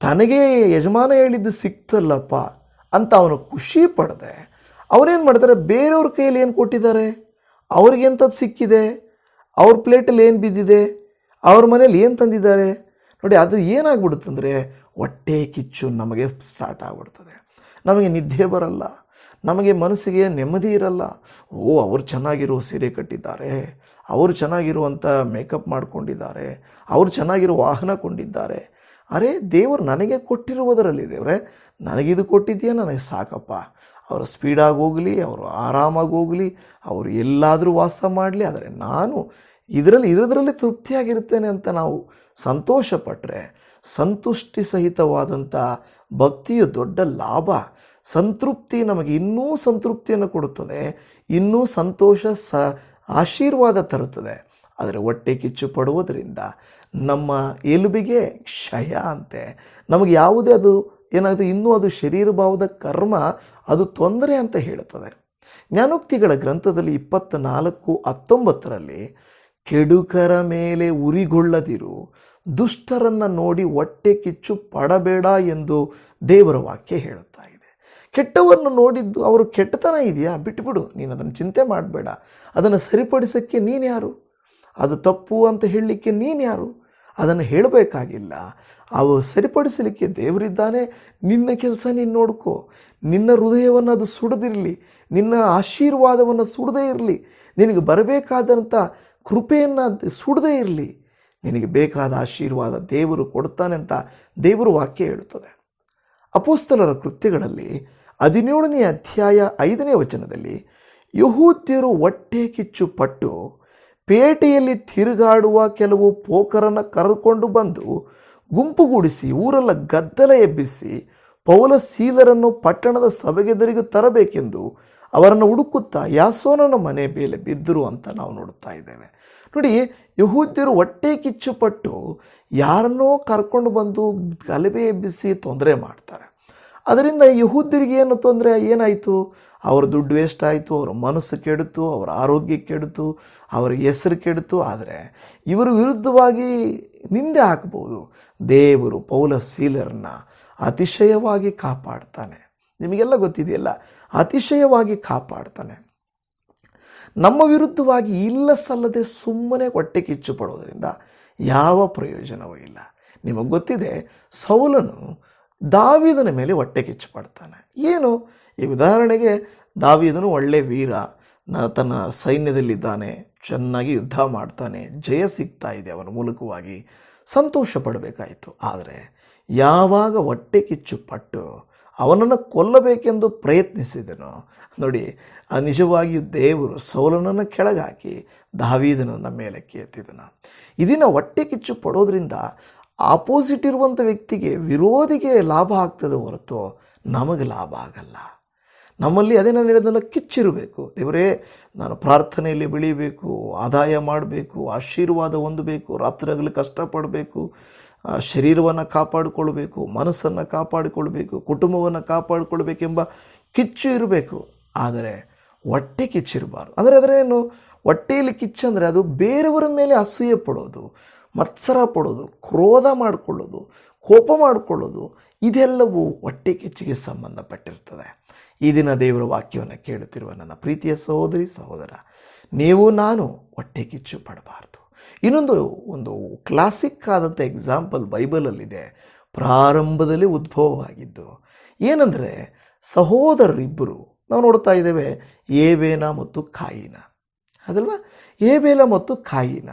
ತನಗೆ ಯಜಮಾನ ಹೇಳಿದ್ದು ಸಿಕ್ತಲ್ಲಪ್ಪ ಅಂತ ಅವನು ಖುಷಿ ಪಡದೆ. ಅವ್ರೇನು ಮಾಡ್ತಾರೆ? ಬೇರೆಯವ್ರ ಕೈಯಲ್ಲಿ ಏನು ಕೊಟ್ಟಿದ್ದಾರೆ? ಅವ್ರಿಗೆಂಥದ್ದು ಸಿಕ್ಕಿದೆ? ಅವ್ರ ಪ್ಲೇಟಲ್ಲಿ ಏನು ಬಿದ್ದಿದೆ? ಅವ್ರ ಮನೇಲಿ ಏನು ತಂದಿದ್ದಾರೆ? ನೋಡಿ, ಅದು ಏನಾಗ್ಬಿಡುತ್ತಂದರೆ ಹೊಟ್ಟೆ ಕಿಚ್ಚು ನಮಗೆ ಸ್ಟಾರ್ಟ್ ಆಗ್ಬಿಡ್ತದೆ. ನಮಗೆ ನಿದ್ದೆ ಬರಲ್ಲ. ನಮಗೆ ಮನಸ್ಸಿಗೆ ನೆಮ್ಮದಿ ಇರಲ್ಲ. ಓ, ಅವರು ಚೆನ್ನಾಗಿರೋ ಸೀರೆ ಕಟ್ಟಿದ್ದಾರೆ. ಅವರು ಚೆನ್ನಾಗಿರುವಂಥ ಮೇಕಪ್ ಮಾಡಿಕೊಂಡಿದ್ದಾರೆ. ಅವರು ಚೆನ್ನಾಗಿರೋ ವಾಹನ ಕೊಂಡಿದ್ದಾರೆ. ಅರೆ ದೇವರು ನನಗೆ ಕೊಟ್ಟಿರುವುದರಲ್ಲಿ ದೇವರೇ ನನಗಿದು ಕೊಟ್ಟಿದೆಯಾ ನನಗೆ ಸಾಕಪ್ಪ. ಅವರು ಸ್ಪೀಡಾಗಿ ಹೋಗಲಿ, ಅವರು ಆರಾಮಾಗಿ ಹೋಗಲಿ, ಅವರು ಎಲ್ಲಾದರೂ ವಾಸ ಮಾಡಲಿ, ಆದರೆ ನಾನು ಇದರಲ್ಲಿ ಇರೋದ್ರಲ್ಲಿ ತೃಪ್ತಿಯಾಗಿರ್ತೇನೆ ಅಂತ ನಾವು ಸಂತೋಷಪಟ್ಟರೆ ಸಂತುಷ್ಟಿ ಸಹಿತವಾದಂಥ ಭಕ್ತಿಯು ದೊಡ್ಡ ಲಾಭ. ಸಂತೃಪ್ತಿ ನಮಗೆ ಇನ್ನೂ ಸಂತೃಪ್ತಿಯನ್ನು ಕೊಡುತ್ತದೆ, ಇನ್ನೂ ಸಂತೋಷ ಸ, ಆಶೀರ್ವಾದ ತರುತ್ತದೆ. ಆದರೆ ಹೊಟ್ಟೆ ಕಿಚ್ಚು ಪಡುವುದರಿಂದ ನಮ್ಮ ಎಲುಬಿಗೆ ಕ್ಷಯ ಅಂತೆ. ನಮಗೆ ಯಾವುದೇ ಅದು ಏನಾಯಿತು, ಇನ್ನೂ ಅದು ಶರೀರ ಭಾವದ ಕರ್ಮ, ಅದು ತೊಂದರೆ ಅಂತ ಹೇಳುತ್ತದೆ. ಜ್ಞಾನೋಕ್ತಿಗಳ ಗ್ರಂಥದಲ್ಲಿ ಇಪ್ಪತ್ತ ನಾಲ್ಕು ಹತ್ತೊಂಬತ್ತರಲ್ಲಿ, ಕೆಡುಕರ ಮೇಲೆ ಉರಿಗೊಳ್ಳದಿರು, ದುಷ್ಟರನ್ನು ನೋಡಿ ಹೊಟ್ಟೆ ಕಿಚ್ಚು ಪಡಬೇಡ ಎಂದು ದೇವರ ವಾಕ್ಯ ಹೇಳುತ್ತಾ ಇದೆ. ಕೆಟ್ಟವರನ್ನು ನೋಡಿದ್ದು ಅವರು ಕೆಟ್ಟತನ ಇದೆಯಾ? ಬಿಟ್ಬಿಡು, ನೀನು ಅದನ್ನು ಚಿಂತೆ ಮಾಡಬೇಡ. ಅದನ್ನು ಸರಿಪಡಿಸೋಕ್ಕೆ ನೀನು ಯಾರು? ಅದು ತಪ್ಪು ಅಂತ ಹೇಳಲಿಕ್ಕೆ ನೀನು ಯಾರು? ಅದನ್ನು ಹೇಳಬೇಕಾಗಿಲ್ಲ. ಅವು ಸರಿಪಡಿಸಲಿಕ್ಕೆ ದೇವರಿದ್ದಾನೆ. ನಿನ್ನ ಕೆಲಸ ನೀನು ನೋಡ್ಕೋ. ನಿನ್ನ ಹೃದಯವನ್ನು ಅದು ಸುಡದಿರಲಿ. ನಿನ್ನ ಆಶೀರ್ವಾದವನ್ನು ಸುಡದೇ ಇರಲಿ. ನಿನಗೆ ಬರಬೇಕಾದಂಥ ಕೃಪೆಯನ್ನು ಸುಡದೇ ಇರಲಿ. ನಿನಗೆ ಬೇಕಾದ ಆಶೀರ್ವಾದ ದೇವರು ಕೊಡ್ತಾನೆ ಅಂತ ದೇವರು ವಾಕ್ಯ ಹೇಳುತ್ತದೆ. ಅಪೋಸ್ತಲರ ಕೃತ್ಯಗಳಲ್ಲಿ ಹದಿನೇಳನೇ ಅಧ್ಯಾಯ ಐದನೇ ವಚನದಲ್ಲಿ ಯಹೂದ್ಯರು ಹೊಟ್ಟೆ ಕಿಚ್ಚು ಪಟ್ಟು ಪೇಟೆಯಲ್ಲಿ ತಿರುಗಾಡುವ ಕೆಲವು ಪೋಕರನ್ನು ಕರೆದುಕೊಂಡು ಬಂದು ಗುಂಪುಗೂಡಿಸಿ ಊರೆಲ್ಲ ಗದ್ದಲ ಎಬ್ಬಿಸಿ ಪೌಲ ಸೀಲರನ್ನು ಪಟ್ಟಣದ ಸಭೆಗೆದುರಿಗೆ ತರಬೇಕೆಂದು ಅವರನ್ನು ಹುಡುಕುತ್ತಾ ಯಾಸೋನನ ಮನೆ ಮೇಲೆ ಬಿದ್ದರು ಅಂತ ನಾವು ನೋಡ್ತಾ ಇದ್ದೇವೆ. ನೋಡಿ, ಯಹೂದ್ಯರು ಹೊಟ್ಟೆ ಕಿಚ್ಚುಪಟ್ಟು ಯಾರನ್ನೋ ಕರ್ಕೊಂಡು ಬಂದು ಗಲಭೆ ಎಬ್ಬಿಸಿ ತೊಂದರೆ ಮಾಡ್ತಾರೆ. ಅದರಿಂದ ಯಹೂದ್ಯರಿಗೆ ಏನು ತೊಂದರೆ, ಏನಾಯಿತು? ಅವ್ರ ದುಡ್ಡು ವೇಸ್ಟ್ ಆಯಿತು, ಅವ್ರ ಮನಸ್ಸು ಕೆಡಿತು ಅವರ ಆರೋಗ್ಯ ಕೆಡಿತು ಅವರ ಹೆಸರು ಕೆಡಿತು ಆದರೆ ಇವರ ವಿರುದ್ಧವಾಗಿ ನಿಂದೆ ಹಾಕ್ಬೋದು ದೇವರು ಪೌಲ ಸೀಲರನ್ನ ಅತಿಶಯವಾಗಿ ಕಾಪಾಡ್ತಾನೆ. ನಿಮಗೆಲ್ಲ ಗೊತ್ತಿದೆಯಲ್ಲ? ಅತಿಶಯವಾಗಿ ಕಾಪಾಡ್ತಾನೆ. ನಮ್ಮ ವಿರುದ್ಧವಾಗಿ ಇಲ್ಲ ಸಲ್ಲದೆ ಸುಮ್ಮನೆ ಹೊಟ್ಟೆ ಕಿಚ್ಚು ಪಡೋದರಿಂದ ಯಾವ ಪ್ರಯೋಜನವೂ ಇಲ್ಲ. ನಿಮಗೆ ಗೊತ್ತಿದೆ, ಸೌಲನು ದಾವಿದನ ಮೇಲೆ ಹೊಟ್ಟೆ ಕಿಚ್ಚು ಪಡ್ತಾನೆ. ಏನು? ಈ ಉದಾಹರಣೆಗೆ ದಾವಿದನು ಒಳ್ಳೆ ವೀರ. ತನ್ನ ಸೈನ್ಯದಲ್ಲಿದ್ದಾನೆ. ಚೆನ್ನಾಗಿ ಯುದ್ಧ ಮಾಡ್ತಾನೆ. ಜಯ ಸಿಗ್ತಾ ಇದೆ ಅವನ ಮೂಲಕವಾಗಿ. ಸಂತೋಷ ಪಡಬೇಕಾಯಿತು. ಆದರೆ ಯಾವಾಗ ಹೊಟ್ಟೆ ಕಿಚ್ಚು ಪಟ್ಟು ಅವನನ್ನು ಕೊಲ್ಲಬೇಕೆಂದು ಪ್ರಯತ್ನಿಸಿದನು. ನೋಡಿ, ಆ ನಿಜವಾಗಿಯೂ ದೇವರು ಸೌಲನನ್ನು ಕೆಳಗಾಕಿ ದಾವೀದನನ್ನು ಮೇಲೆ ಎತ್ತಿದನು. ಇದನ್ನ ಹೊಟ್ಟೆ ಕಿಚ್ಚು ಪಡೋದ್ರಿಂದ ಆಪೋಸಿಟ್ ಇರುವಂಥ ವ್ಯಕ್ತಿಗೆ ವಿರೋಧಿಗೆ ಲಾಭ ಆಗ್ತದೆ ಹೊರತು ನಮಗೆ ಲಾಭ ಆಗಲ್ಲ. ನಮ್ಮಲ್ಲಿ ಅದೇ ನಾನು ಹೇಳಿದ್ನಲ್ಲ, ಕಿಚ್ಚಿರಬೇಕು. ದೇವರೇ, ನಾನು ಪ್ರಾರ್ಥನೆಯಲ್ಲಿ ಬೆಳೀಬೇಕು ಆದಾಯ ಮಾಡಬೇಕು, ಆಶೀರ್ವಾದ ಹೊಂದಬೇಕು ರಾತ್ರಿಗಳಲ್ಲಿ ಕಷ್ಟಪಡಬೇಕು ಶರೀರವನ್ನು ಕಾಪಾಡಿಕೊಳ್ಬೇಕು, ಮನಸ್ಸನ್ನು ಕಾಪಾಡಿಕೊಳ್ಬೇಕು, ಕುಟುಂಬವನ್ನು ಕಾಪಾಡಿಕೊಳ್ಬೇಕೆಂಬ ಕಿಚ್ಚು ಇರಬೇಕು. ಆದರೆ ಹೊಟ್ಟೆ ಕಿಚ್ಚಿರಬಾರ್ದು. ಅಂದರೆ ಅದರೇನು ಹೊಟ್ಟೆಯಲ್ಲಿ ಕಿಚ್ಚಂದರೆ ಅದು ಬೇರೆಯವರ ಮೇಲೆ ಅಸೂಯೆ ಪಡೋದು, ಮತ್ಸರ ಪಡೋದು, ಕ್ರೋಧ ಮಾಡಿಕೊಳ್ಳೋದು, ಕೋಪ ಮಾಡಿಕೊಳ್ಳೋದು, ಇದೆಲ್ಲವೂ ಹೊಟ್ಟೆ ಕಿಚ್ಚಿಗೆ ಸಂಬಂಧಪಟ್ಟಿರ್ತದೆ. ಈ ದಿನ ದೇವರ ವಾಕ್ಯವನ್ನು ಕೇಳುತ್ತಿರುವ ನನ್ನ ಪ್ರೀತಿಯ ಸಹೋದರಿ ಸಹೋದರ, ನೀವು ನಾನು ಹೊಟ್ಟೆ ಕಿಚ್ಚು ಪಡಬಾರ್ದು. ಇನ್ನೊಂದು ಒಂದು ಕ್ಲಾಸಿಕ್ ಆದಂಥ ಎಕ್ಸಾಂಪಲ್ ಬೈಬಲಲ್ಲಿದೆ. ಪ್ರಾರಂಭದಲ್ಲಿ ಉದ್ಭವವಾಗಿದ್ದು, ಏನಂದರೆ ಸಹೋದರರಿಬ್ಬರು, ನಾವು ನೋಡ್ತಾ ಇದ್ದೇವೆ ಏಬೇನ ಮತ್ತು ಕಾಯಿನ. ಅದಲ್ವಾ? ಏಬೇಲ ಮತ್ತು ಕಾಯಿನ.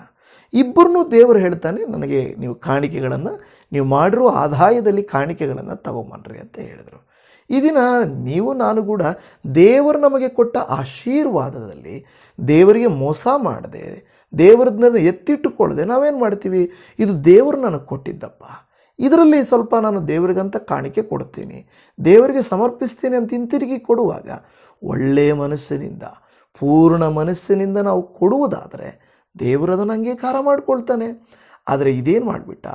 ಇಬ್ಬರನ್ನೂ ದೇವರು ಹೇಳ್ತಾನೆ, ನನಗೆ ನೀವು ಕಾಣಿಕೆಗಳನ್ನು, ನೀವು ಮಾಡಿರೋ ಆದಾಯದಲ್ಲಿ ಕಾಣಿಕೆಗಳನ್ನು ತಗೊಂಬನ್ರಿ ಅಂತ ಹೇಳಿದರು. ಈ ದಿನ ನೀವು ನಾನು ಕೂಡ ದೇವರು ನಮಗೆ ಕೊಟ್ಟ ಆಶೀರ್ವಾದದಲ್ಲಿ ದೇವರಿಗೆ ಮೋಸ ಮಾಡದೆ ದೇವರದನ್ನ ಎತ್ತಿಟ್ಟುಕೊಳ್ಳದೆ ನಾವೇನು ಮಾಡ್ತೀವಿ? ಇದು ದೇವರು ನನಗೆ ಕೊಟ್ಟಿದ್ದಪ್ಪ. ಇದರಲ್ಲಿ ಸ್ವಲ್ಪ ನಾನು ದೇವರಿಗಂತ ಕಾಣಿಕೆ ಕೊಡ್ತೀನಿ ದೇವರಿಗೆ ಸಮರ್ಪಿಸ್ತೀನಿ ಅಂತ ಹಿಂತಿರುಗಿ ಕೊಡುವಾಗ ಒಳ್ಳೆಯ ಮನಸ್ಸಿನಿಂದ, ಪೂರ್ಣ ಮನಸ್ಸಿನಿಂದ ನಾವು ಕೊಡುವುದಾದರೆ ದೇವರು ಅದನ್ನು ಅಂಗೀಕಾರ ಮಾಡಿಕೊಳ್ತಾನೆ. ಆದರೆ ಇದೇನು ಮಾಡಿಬಿಟ್ಟ?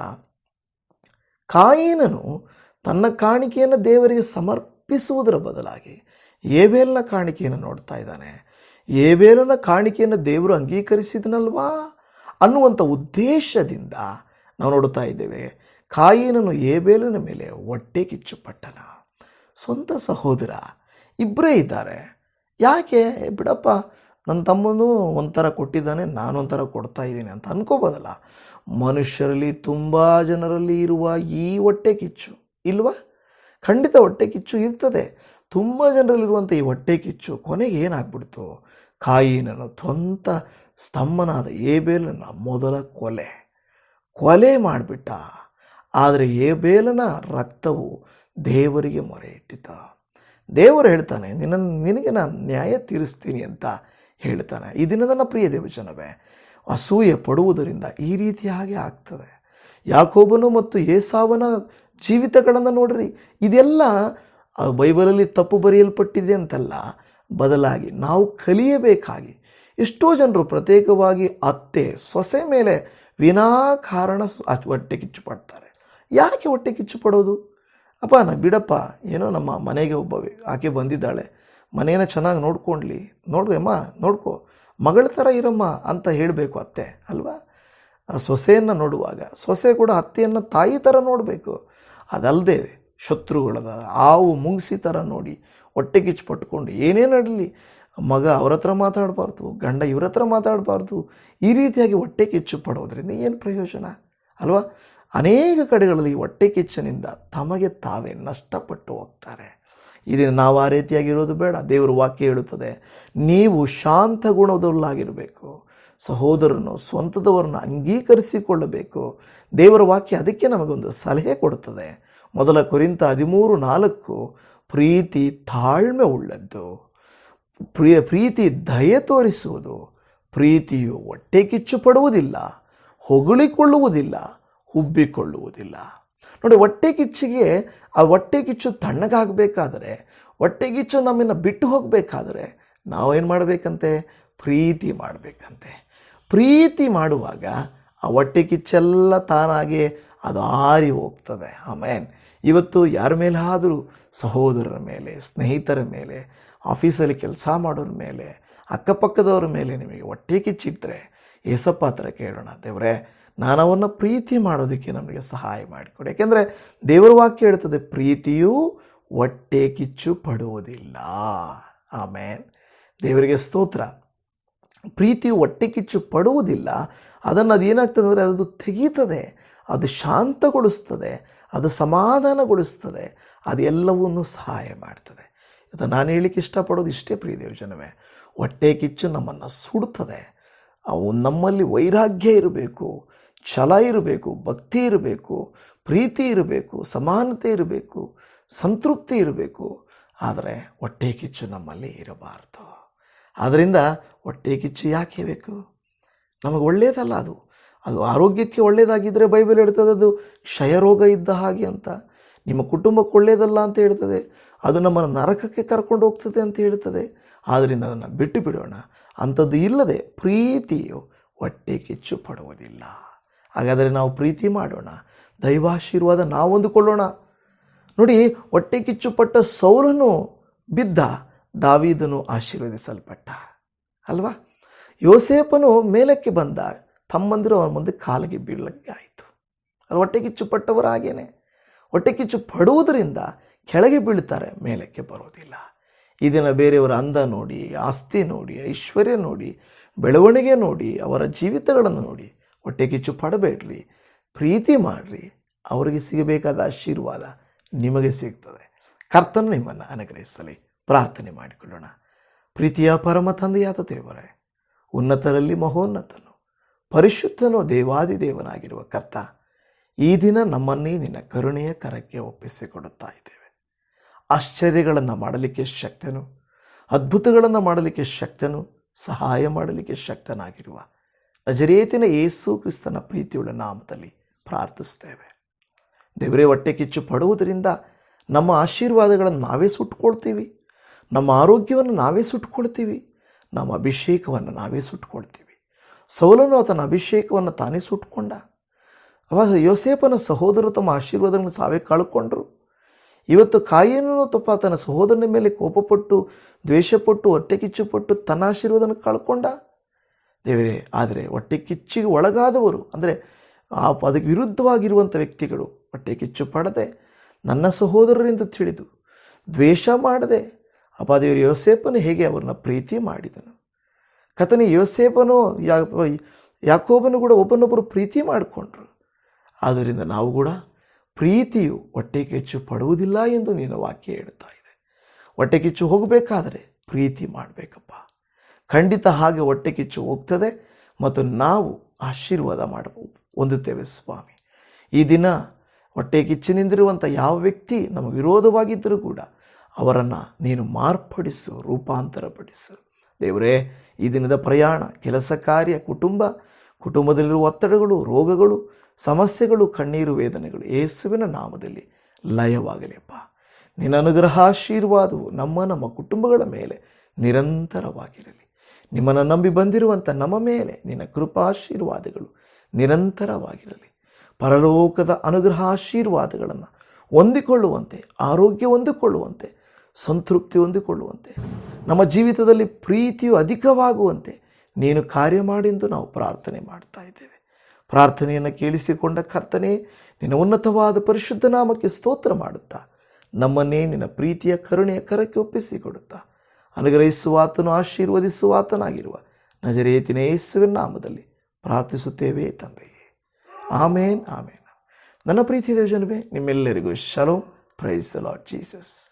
ಕಾಯಿನನು ತನ್ನ ಕಾಣಿಕೆಯನ್ನು ದೇವರಿಗೆ ಸಮರ್ಪಿಸುವುದರ ಬದಲಾಗಿ ಏಬೇಲನ ಕಾಣಿಕೆಯನ್ನು ನೋಡ್ತಾ ಇದ್ದಾನೆ. ಏಬೇಲನ ಕಾಣಿಕೆಯನ್ನು ದೇವರು ಅಂಗೀಕರಿಸಿದನಲ್ವಾ ಅನ್ನುವಂಥ ಉದ್ದೇಶದಿಂದ ನಾವು ನೋಡ್ತಾ ಇದ್ದೇವೆ. ಕಾಯಿನನು ಏಬೇಲನ ಮೇಲೆ ಹೊಟ್ಟೆ ಕಿಚ್ಚುಪಟ್ಟನ. ಸ್ವಂತ ಸಹೋದರ ಇಬ್ಬರೇ ಇದ್ದಾರೆ. ಯಾಕೆ? ಬಿಡಪ್ಪ, ನನ್ನ ತಮ್ಮನು ಒಂಥರ ಕೊಟ್ಟಿದ್ದಾನೆ ನಾನೊಂಥರ ಕೊಡ್ತಾ ಇದ್ದೀನಿ ಅಂತ ಅನ್ಕೋಬೋದಲ್ಲ. ಮನುಷ್ಯರಲ್ಲಿ ತುಂಬ ಜನರಲ್ಲಿ ಇರುವ ಈ ಹೊಟ್ಟೆ ಕಿಚ್ಚು. ಇಲ್ವಾ? ಖಂಡಿತ ಹೊಟ್ಟೆ ಕಿಚ್ಚು ಇರ್ತದೆ. ತುಂಬ ಜನರಲ್ಲಿರುವಂಥ ಈ ಹೊಟ್ಟೆ ಕಿಚ್ಚು ಕೊನೆಗೆ ಏನಾಗ್ಬಿಡ್ತು? ಕಾಯಿನನು ಸ್ವಂತ ಸ್ತಂಭನಾದ ಏಬೇಲನ ಮೊದಲ ಕೊಲೆ. ಕೊಲೆ ಮಾಡಿಬಿಟ್ಟ. ಆದರೆ ಏಬೇಲನ ರಕ್ತವು ದೇವರಿಗೆ ಮೊರೆ ಇಟ್ಟಿತ ದೇವರು ಹೇಳ್ತಾನೆ, ನಿನ್ನ, ನಿನಗೆ ನಾನು ನ್ಯಾಯ ತೀರಿಸ್ತೀನಿ ಅಂತ ಹೇಳ್ತಾನೆ. ಈ ದಿನದ ಪ್ರಿಯ ದೇವಜನವೇ ಅಸೂಯೆ ಪಡುವುದರಿಂದ ಈ ರೀತಿಯಾಗಿ ಆಗ್ತದೆ. ಯಾಕೋಬನು ಮತ್ತು ಏಸಾವನ ಜೀವಿತಗಳನ್ನು ನೋಡ್ರಿ. ಇದೆಲ್ಲ ಬೈಬಲಲ್ಲಿ ತಪ್ಪು ಬರೆಯಲ್ಪಟ್ಟಿದೆ ಅಂತಲ್ಲ, ಬದಲಾಗಿ ನಾವು ಕಲಿಯಬೇಕಾಗಿ. ಎಷ್ಟೋ ಜನರು ಪ್ರತ್ಯೇಕವಾಗಿ ಅತ್ತೆ, ಸೊಸೆ ಮೇಲೆ ವಿನಾಕಾರಣ ಹೊಟ್ಟೆ ಕಿಚ್ಚು ಪಡ್ತಾರೆ. ಯಾಕೆ ಹೊಟ್ಟೆ ಕಿಚ್ಚು ಪಡೋದು? ಅಪ್ಪ ಬಿಡಪ್ಪ, ಏನೋ ನಮ್ಮ ಮನೆಗೆ ಒಬ್ಬ ಆಕೆ ಬಂದಿದ್ದಾಳೆ. ಮನೇನ ಚೆನ್ನಾಗಿ ನೋಡ್ಕೊಂಡ್ಲಿ. ನೋಡು ಅಮ್ಮ, ನೋಡ್ಕೋ, ಮಗಳ ಥರ ಇರಮ್ಮ ಅಂತ ಹೇಳಬೇಕು ಅತ್ತೆ, ಅಲ್ವಾ? ಸೊಸೆಯನ್ನು ನೋಡುವಾಗ, ಸೊಸೆ ಕೂಡ ಅತ್ತೆಯನ್ನು ತಾಯಿ ಥರ ನೋಡಬೇಕು. ಅದಲ್ಲದೆ ಶತ್ರುಗಳದ ಆವು ಮುಂಗಿಸಿ ಥರ ನೋಡಿ ಹೊಟ್ಟೆ ಕಿಚ್ಚು ಪಟ್ಕೊಂಡು ಏನೇ ನಡಲಿ? ಮಗ ಅವ್ರ ಹತ್ರ ಮಾತಾಡಬಾರ್ದು, ಗಂಡ ಇವ್ರ ಹತ್ರ ಮಾತಾಡಬಾರ್ದು, ಈ ರೀತಿಯಾಗಿ ಹೊಟ್ಟೆ ಕಿಚ್ಚು ಪಡೋದ್ರಿಂದ ಏನು ಪ್ರಯೋಜನ? ಅಲ್ವಾ? ಅನೇಕ ಕಡೆಗಳಲ್ಲಿ ಹೊಟ್ಟೆ ಕಿಚ್ಚನಿಂದ ತಮಗೆ ತಾವೇ ನಷ್ಟಪಟ್ಟು ಹೋಗ್ತಾರೆ. ಇದನ್ನು ನಾವು ಆ ರೀತಿಯಾಗಿರೋದು ಬೇಡ, ದೇವರು ವಾಕ್ಯ ಹೇಳುತ್ತದೆ, ನೀವು ಶಾಂತ ಗುಣದಲ್ಲಾಗಿರಬೇಕು. ಸಹೋದರನು ಸ್ವಂತದವರನ್ನು ಅಂಗೀಕರಿಸಿಕೊಳ್ಳಬೇಕು. ದೇವರ ವಾಕ್ಯ ಅದಕ್ಕೆ ನಮಗೊಂದು ಸಲಹೆ ಕೊಡುತ್ತದೆ. ಮೊದಲ ಕುರಿತ ಹದಿಮೂರು ನಾಲ್ಕು, ಪ್ರೀತಿ ತಾಳ್ಮೆ ಉಳ್ಳದ್ದು. ಪ್ರಿಯ, ಪ್ರೀತಿ ದಯೆ ತೋರಿಸುವುದು. ಪ್ರೀತಿಯು ಹೊಟ್ಟೆ ಕಿಚ್ಚು ಪಡುವುದಿಲ್ಲ ಹೊಗಳಿಕೊಳ್ಳುವುದಿಲ್ಲ, ಹುಬ್ಬಿಕೊಳ್ಳುವುದಿಲ್ಲ. ನೋಡಿ, ಹೊಟ್ಟೆ ಕಿಚ್ಚಿಗೆ, ಆ ಹೊಟ್ಟೆ ಕಿಚ್ಚು ತಣ್ಣಗಾಗಬೇಕಾದರೆ, ಹೊಟ್ಟೆ ಕಿಚ್ಚು ನಮ್ಮನ್ನು ಬಿಟ್ಟು ಹೋಗಬೇಕಾದ್ರೆ ನಾವೇನು ಮಾಡಬೇಕಂತೆ? ಪ್ರೀತಿ ಮಾಡಬೇಕಂತೆ. ಪ್ರೀತಿ ಮಾಡುವಾಗ ಆ ಹೊಟ್ಟೆ ಕಿಚ್ಚೆಲ್ಲ ತಾನಾಗೆ ಅದು ಆರಿ ಹೋಗ್ತದೆ. ಆಮೇನ್. ಇವತ್ತು ಯಾರ ಮೇಲಾದರೂ ಸಹೋದರರ ಮೇಲೆ, ಸ್ನೇಹಿತರ ಮೇಲೆ, ಆಫೀಸಲ್ಲಿ ಕೆಲಸ ಮಾಡೋರ ಮೇಲೆ, ಅಕ್ಕಪಕ್ಕದವ್ರ ಮೇಲೆ ನಿಮಗೆ ಹೊಟ್ಟೆ ಕಿಚ್ಚಿಟ್ಟರೆ ಏಸಪ್ಪ ಹತ್ರ ಕೇಳೋಣ. ದೇವರೇ ನಾನು ಅವನ್ನ ಪ್ರೀತಿ ಮಾಡೋದಕ್ಕೆ ನಮಗೆ ಸಹಾಯ ಮಾಡಿಕೊಡಿ. ಯಾಕೆಂದರೆ ದೇವರ ವಾಕ್ಯ ಹೇಳ್ತದೆ, ಪ್ರೀತಿಯು ಹೊಟ್ಟೆ ಕಿಚ್ಚು ಪಡುವುದಿಲ್ಲ ಆಮೇನ್. ದೇವರಿಗೆ ಸ್ತೋತ್ರ. ಪ್ರೀತಿಯು ಹೊಟ್ಟೆ ಕಿಚ್ಚು ಪಡುವುದಿಲ್ಲ, ಅದನ್ನು ಅದು ಏನಾಗ್ತದೆ ಅಂದರೆ ಅದು ತೆಗೀತದೆ. ಅದು ಶಾಂತಗೊಳಿಸ್ತದೆ, ಅದು ಸಮಾಧಾನಗೊಳಿಸ್ತದೆ ಅದೆಲ್ಲವನ್ನೂ ಸಹಾಯ ಮಾಡ್ತದೆ. ಇದು ನಾನು ಹೇಳಲಿಕ್ಕೆ ಇಷ್ಟಪಡೋದು ಇಷ್ಟೇ ಪ್ರಿಯ ದೇವಜನವೇ. ಹೊಟ್ಟೆ ಕಿಚ್ಚು ನಮ್ಮನ್ನು ಸುಡುತ್ತದೆ ಅವು ನಮ್ಮಲ್ಲಿ ವೈರಾಗ್ಯ ಇರಬೇಕು, ಛಲ ಇರಬೇಕು, ಭಕ್ತಿ ಇರಬೇಕು, ಪ್ರೀತಿ ಇರಬೇಕು, ಸಮಾನತೆ ಇರಬೇಕು, ಸಂತೃಪ್ತಿ ಇರಬೇಕು. ಆದರೆ ಹೊಟ್ಟೆ ಕಿಚ್ಚು ನಮ್ಮಲ್ಲಿ ಇರಬಾರ್ದು. ಆದ್ದರಿಂದ ಹೊಟ್ಟೆ ಕಿಚ್ಚು ಯಾಕೆ ಬೇಕು? ನಮಗೆ ಒಳ್ಳೆಯದಲ್ಲ ಅದು. ಅದು ಆರೋಗ್ಯಕ್ಕೆ ಒಳ್ಳೆಯದಾಗಿದ್ದರೆ ಬೈಬಲ್ ಹೇಳ್ತದೆ ಅದು ಕ್ಷಯರೋಗ ಇದ್ದ ಹಾಗೆ ಅಂತ. ನಿಮ್ಮ ಕುಟುಂಬಕ್ಕೆ ಒಳ್ಳೆಯದಲ್ಲ ಅಂತ ಹೇಳ್ತದೆ. ಅದು ನಮ್ಮನ್ನು ನರಕಕ್ಕೆ ಕರ್ಕೊಂಡು ಹೋಗ್ತದೆ ಅಂತ ಹೇಳ್ತದೆ. ಆದ್ದರಿಂದ ಅದನ್ನು ಬಿಟ್ಟು ಬಿಡೋಣ. ಅಂಥದ್ದು ಇಲ್ಲದೆ ಪ್ರೀತಿಯು ಹೊಟ್ಟೆ ಕಿಚ್ಚು ಪಡುವುದಿಲ್ಲ. ಹಾಗಾದರೆ ನಾವು ಪ್ರೀತಿ ಮಾಡೋಣ. ದೈವಾಶೀರ್ವಾದ ನಾವು ಹೊಂದಿಕೊಳ್ಳೋಣ ನೋಡಿ, ಹೊಟ್ಟೆ ಕಿಚ್ಚು ಪಟ್ಟ ಸೌಲನು ಬಿದ್ದ. ದಾವೀದನು ಆಶೀರ್ವದಿಸಲ್ಪಟ್ಟ. ಅಲ್ವಾ? ಯೋಸೇಪನು ಮೇಲಕ್ಕೆ ಬಂದ, ತಮ್ಮಂದಿರು ಅವನ ಮುಂದೆ ಕಾಲಿಗೆ ಬೀಳಕ್ಕೆ ಆಯಿತು. ಅದು ಹೊಟ್ಟೆ ಕಿಚ್ಚು ಪಟ್ಟವರು ಹಾಗೇನೆ. ಹೊಟ್ಟೆ ಕಿಚ್ಚು ಪಡುವುದರಿಂದ ಕೆಳಗೆ ಬೀಳ್ತಾರೆ ಮೇಲಕ್ಕೆ ಬರೋದಿಲ್ಲ ಇದನ್ನ ದಿನ ಬೇರೆಯವರ ಅಂದ ನೋಡಿ, ಆಸ್ತಿ ನೋಡಿ, ಐಶ್ವರ್ಯ ನೋಡಿ, ಬೆಳವಣಿಗೆ ನೋಡಿ, ಅವರ ಜೀವಿತಗಳನ್ನು ನೋಡಿ, ಹೊಟ್ಟೆ ಕಿಚ್ಚು ಪಡಬೇಡ್ರಿ, ಪ್ರೀತಿ ಮಾಡಿರಿ, ಅವರಿಗೆ ಸಿಗಬೇಕಾದ ಆಶೀರ್ವಾದ ನಿಮಗೆ ಸಿಗ್ತದೆ. ಕರ್ತನ ನಿಮ್ಮನ್ನು ಅನುಗ್ರಹಿಸಲಿ. ಪ್ರಾರ್ಥನೆ ಮಾಡಿಕೊಳ್ಳೋಣ. ಪ್ರೀತಿಯ ಪರಮ ತಂದೆಯಾದ ದೇವರೇ, ಉನ್ನತರಲ್ಲಿ ಮಹೋನ್ನತನು, ಪರಿಶುದ್ಧನೋ ದೇವಾದಿ ದೇವನಾಗಿರುವ ಕರ್ತ, ಈ ದಿನ ನಮ್ಮನ್ನೇ ನಿನ್ನ ಕರುಣೆಯ ಕರಕ್ಕೆ ಒಪ್ಪಿಸಿಕೊಡುತ್ತಾ ಇದ್ದೇವೆ. ಆಶ್ಚರ್ಯಗಳನ್ನು ಮಾಡಲಿಕ್ಕೆ ಶಕ್ತನು, ಅದ್ಭುತಗಳನ್ನು ಮಾಡಲಿಕ್ಕೆ ಶಕ್ತನು, ಸಹಾಯ ಮಾಡಲಿಕ್ಕೆ ಶಕ್ತನಾಗಿರುವ ನಜರೇತಿನ ಯೇಸು ಕ್ರಿಸ್ತನ ಪ್ರೀತಿಯುಳ್ಳ ನಾಮದಲ್ಲಿ ಪ್ರಾರ್ಥಿಸುತ್ತೇವೆ. ದೇವರೇ, ಹೊಟ್ಟೆ ಕಿಚ್ಚು ಪಡುವುದರಿಂದ ನಮ್ಮ ಆಶೀರ್ವಾದಗಳನ್ನು ನಾವೇ ಸುಟ್ಕೊಳ್ತೀವಿ ನಮ್ಮ ಆರೋಗ್ಯವನ್ನು ನಾವೇ ಸುಟ್ಕೊಳ್ತೀವಿ ನಮ್ಮ ಅಭಿಷೇಕವನ್ನು ನಾವೇ ಸುಟ್ಕೊಳ್ತೀವಿ ಸೌಲನು ಆತನ ಅಭಿಷೇಕವನ್ನು ತಾನೇ ಸುಟ್ಕೊಂಡ ಅವಾಗ ಯೋಸೇಪನ ಸಹೋದರರು ತಮ್ಮ ಆಶೀರ್ವಾದಗಳನ್ನು ಸಾವೇ ಕಳ್ಕೊಂಡ್ರು. ಇವತ್ತು ಕಾಯೇನೋ ತಪ್ಪ ತನ್ನ ಸಹೋದರನ ಮೇಲೆ ಕೋಪಪಟ್ಟು, ದ್ವೇಷಪಟ್ಟು, ಹೊಟ್ಟೆ ಕಿಚ್ಚುಪಟ್ಟು ತನ್ನ ಆಶೀರ್ವಾದನ ಕಳ್ಕೊಂಡ. ದೇವರೇ, ಆದರೆ ಹೊಟ್ಟೆ ಕಿಚ್ಚಿಗೆ ಒಳಗಾದವರು, ಅಂದರೆ ಆ ಅದಕ್ಕೆ ವಿರುದ್ಧವಾಗಿರುವಂಥ ವ್ಯಕ್ತಿಗಳು ಹೊಟ್ಟೆ ಕಿಚ್ಚು ಪಡದೆ ನನ್ನ ಸಹೋದರರೆಂದು ತಿಳಿದು ದ್ವೇಷ ಮಾಡದೆ ಅಪ್ಪ ದೇವರು ಯೋಸೇಪನು ಹೇಗೆ ಅವ್ರನ್ನ ಪ್ರೀತಿ ಮಾಡಿದನು? ಕತನಿ ಯೋಸೇಪನು ಯಾ, ಯಾಕೋಬನು ಕೂಡ ಒಬ್ಬನೊಬ್ಬರು ಪ್ರೀತಿ ಮಾಡಿಕೊಂಡ್ರು. ಆದ್ದರಿಂದ ನಾವು ಕೂಡ ಪ್ರೀತಿಯು ಹೊಟ್ಟೆ ಕಿಚ್ಚು ಪಡುವುದಿಲ್ಲ ಎಂದು ನೀನು ವಾಕ್ಯ ಹೇಳ್ತಾ ಇದೆ. ಹೊಟ್ಟೆ ಕಿಚ್ಚು ಹೋಗಬೇಕಾದರೆ ಪ್ರೀತಿ ಮಾಡಬೇಕಪ್ಪ. ಖಂಡಿತ ಹಾಗೆ ಹೊಟ್ಟೆ ಕಿಚ್ಚು ಹೋಗ್ತದೆ ಮತ್ತು ನಾವು ಆಶೀರ್ವಾದ ಮಾಡ ಹೊಂದುತ್ತೇವೆ ಸ್ವಾಮಿ. ಈ ದಿನ ಹೊಟ್ಟೆ ಕಿಚ್ಚಿನಿಂದಿರುವಂಥ ಯಾವ ವ್ಯಕ್ತಿ ನಮ್ಮ ವಿರೋಧವಾಗಿದ್ದರೂ ಕೂಡ ಅವರನ್ನು ನೀನು ಮಾರ್ಪಡಿಸು, ರೂಪಾಂತರಪಡಿಸು. ದೇವರೇ, ಈ ದಿನದ ಪ್ರಯಾಣ, ಕೆಲಸ ಕಾರ್ಯ, ಕುಟುಂಬ, ಕುಟುಂಬದಲ್ಲಿರುವ ಒತ್ತಡಗಳು, ರೋಗಗಳು, ಸಮಸ್ಯೆಗಳು, ಕಣ್ಣೀರು ವೇದನೆಗಳು, ಯೇಸುವಿನ ನಾಮದಲ್ಲಿ ಲಯವಾಗಲಿಪ್ಪ ನಿನ್ನ ಅನುಗ್ರಹ, ಆಶೀರ್ವಾದವು ನಮ್ಮ ನಮ್ಮ ಕುಟುಂಬಗಳ ಮೇಲೆ ನಿರಂತರವಾಗಿರಲಿ. ನಿಮ್ಮನ್ನು ನಂಬಿ ಬಂದಿರುವಂಥ ನಮ್ಮ ಮೇಲೆ ನಿನ್ನ ಕೃಪಾಶೀರ್ವಾದಗಳು ನಿರಂತರವಾಗಿರಲಿ. ಪರಲೋಕದ ಅನುಗ್ರಹ, ಆಶೀರ್ವಾದಗಳನ್ನು ಹೊಂದಿಕೊಳ್ಳುವಂತೆ, ಆರೋಗ್ಯ ಹೊಂದಿಕೊಳ್ಳುವಂತೆ ಸಂತೃಪ್ತಿ ಹೊಂದಿಕೊಳ್ಳುವಂತೆ. ನಮ್ಮ ಜೀವಿತದಲ್ಲಿ ಪ್ರೀತಿಯು ಅಧಿಕವಾಗುವಂತೆ ನೀನು ಕಾರ್ಯ ಮಾಡಿಂದು ನಾವು ಪ್ರಾರ್ಥನೆ ಮಾಡ್ತಾ ಇದ್ದೇವೆ. ಪ್ರಾರ್ಥನೆಯನ್ನು ಕೇಳಿಸಿಕೊಂಡ ಕರ್ತನೆ, ನಿನ್ನ ಉನ್ನತವಾದ ಪರಿಶುದ್ಧ ನಾಮಕ್ಕೆ ಸ್ತೋತ್ರ ಮಾಡುತ್ತಾ, ನಮ್ಮನ್ನೇ ನಿನ್ನ ಪ್ರೀತಿಯ ಕರುಣೆಯ ಕರಕ್ಕೆ ಒಪ್ಪಿಸಿಕೊಡುತ್ತಾ ಅನುಗ್ರಹಿಸುವಾತನು ಆಶೀರ್ವದಿಸುವಾತನಾಗಿರುವ ನಜರೇತಿನ ಯೇಸುವಿನ ನಾಮದಲ್ಲಿ ಪ್ರಾರ್ಥಿಸುತ್ತೇವೆ ತಂದೆಯೇ. ಆಮೇನ್ ಆಮೇನ್. ನನ್ನ ಪ್ರೀತಿ ದೇವಜನವೇ, ನಿಮ್ಮೆಲ್ಲರಿಗೂ shalom praise the Lord Jesus.